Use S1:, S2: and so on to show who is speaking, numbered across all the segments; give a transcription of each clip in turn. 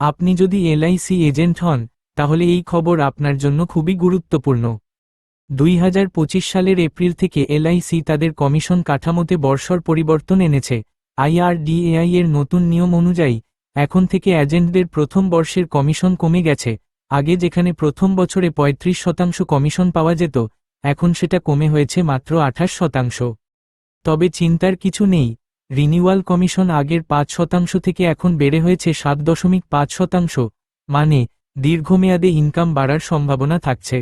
S1: আপনি যদি LIC agent হন, তাহলে এই খবর আপনার জন্য খুবই গুরুত্বপূর্ণ। দুই হাজার পঁচিশ সালের এপ্রিল থেকে এলআইসি তাদের কমিশন কাঠামোতে বর্ষর পরিবর্তন এনেছে। আইআরডিএআই এর নতুন নিয়ম অনুযায়ী, এখন থেকে এজেন্টদের প্রথম বর্ষের কমিশন কমে গেছে। আগে যেখানে প্রথম বছরে ৩৫ শতাংশ কমিশন পাওয়া যেত, এখন সেটা কমে হয়েছে মাত্র আঠাশ শতাংশ। তবে চিন্তার কিছু নেই রিনিউয়াল কমিশন আগের পাঁচ শতাংশ থেকে এখন বেড়ে হয়েছে সাত দশমিক পাঁচ শতাংশ মানে দীর্ঘমেয়াদে ইনকাম বাড়ার সম্ভাবনা থাকছে।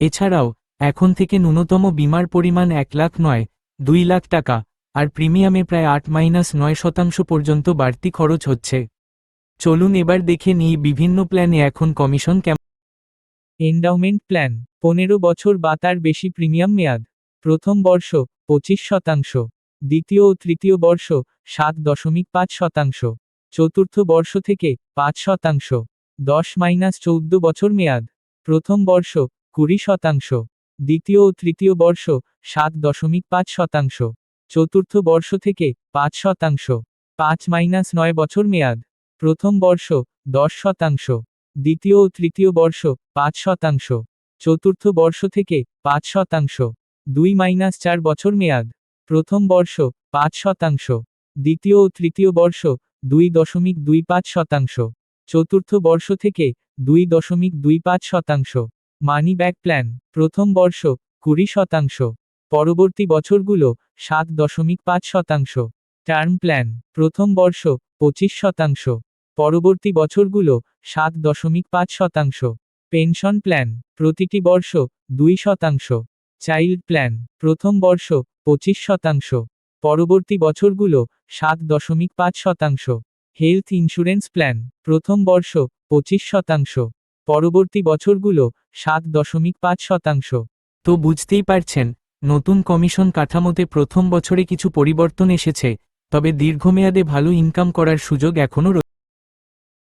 S1: এছাড়াও, এখন থেকে ন্যূনতম বিমার পরিমাণ এক লাখ নয়, দুই লাখ টাকা, আর প্রিমিয়ামে প্রায় আট মাইনাস নয় শতাংশ পর্যন্ত বাড়তি খরচ হচ্ছে। চলুন এবার দেখে নিই বিভিন্ন প্ল্যানে এখন কমিশন কেমন এন্ডাউমেন্ট প্ল্যান, পনেরো বছর বা তার বেশি প্রিমিয়াম মেয়াদ, প্রথম বর্ষ, পঁচিশ শতাংশ। দ্বিতীয় ও তৃতীয় বর্ষ, সাত দশমিক পাঁচ শতাংশ। চতুর্থ বর্ষ থেকে পাঁচ শতাংশ। দশ মাইনাস চৌদ্দ বছর মেয়াদ। প্রথম বর্ষ, কুড়ি শতাংশ। দ্বিতীয় ও তৃতীয় বর্ষ, সাত দশমিক পাঁচ শতাংশ। চতুর্থ বর্ষ থেকে পাঁচ শতাংশ। পাঁচ মাইনাস নয় বছর মেয়াদ। প্রথম বর্ষ, দশ শতাংশ। দ্বিতীয় ও তৃতীয় বর্ষ, পাঁচ শতাংশ। চতুর্থ বর্ষ থেকে পাঁচ শতাংশ। দুই মাইনাস চার বছর মেয়াদ। প্রথম বর্ষ, পাঁচ শতাংশ। দ্বিতীয় ও তৃতীয় বর্ষ, দুই দশমিক দুই পাঁচ শতাংশ। চতুর্থ বর্ষ থেকে, দুই দশমিক দুই পাঁচ শতাংশ। মানি ব্যাক প্ল্যান, প্রথম বর্ষ, কুড়ি শতাংশ। পরবর্তী বছরগুলো, সাত দশমিক পাঁচ শতাংশ। টার্ম প্ল্যান, প্রথম বর্ষ, পঁচিশ শতাংশ। পরবর্তী বছরগুলো, সাত দশমিক পাঁচ শতাংশ। পেনশন প্ল্যান, প্রতিটি বর্ষ, দুই শতাংশ। চাইল্ড প্ল্যান, প্রথম বর্ষ, পঁচিশ শতাংশ। পরবর্তী বছরগুলো, সাত দশমিক পাঁচ শতাংশ। হেলথ ইন্স্যুরেন্স প্ল্যান, প্রথম বর্ষ, পঁচিশ শতাংশ। পরবর্তী বছরগুলো, সাত দশমিক পাঁচ শতাংশ। তো বুঝতেই পারছেন, নতুন কমিশন কাঠামোতে প্রথম বছরে কিছু পরিবর্তন এসেছে, তবে দীর্ঘমেয়াদে ভালো ইনকাম করার সুযোগ এখনও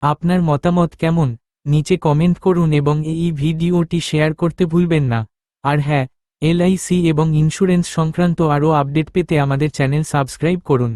S1: আপনার মতামত কেমন? নিচে কমেন্ট করুন এবং এই ভিডিওটি শেয়ার করতে ভুলবেন না। আর হ্যাঁ এলআইসি এবং ইন্স্যুরেন্স সংক্রান্ত আরও আপডেট পেতে আমাদের চ্যানেল সাবস্ক্রাইব করুন।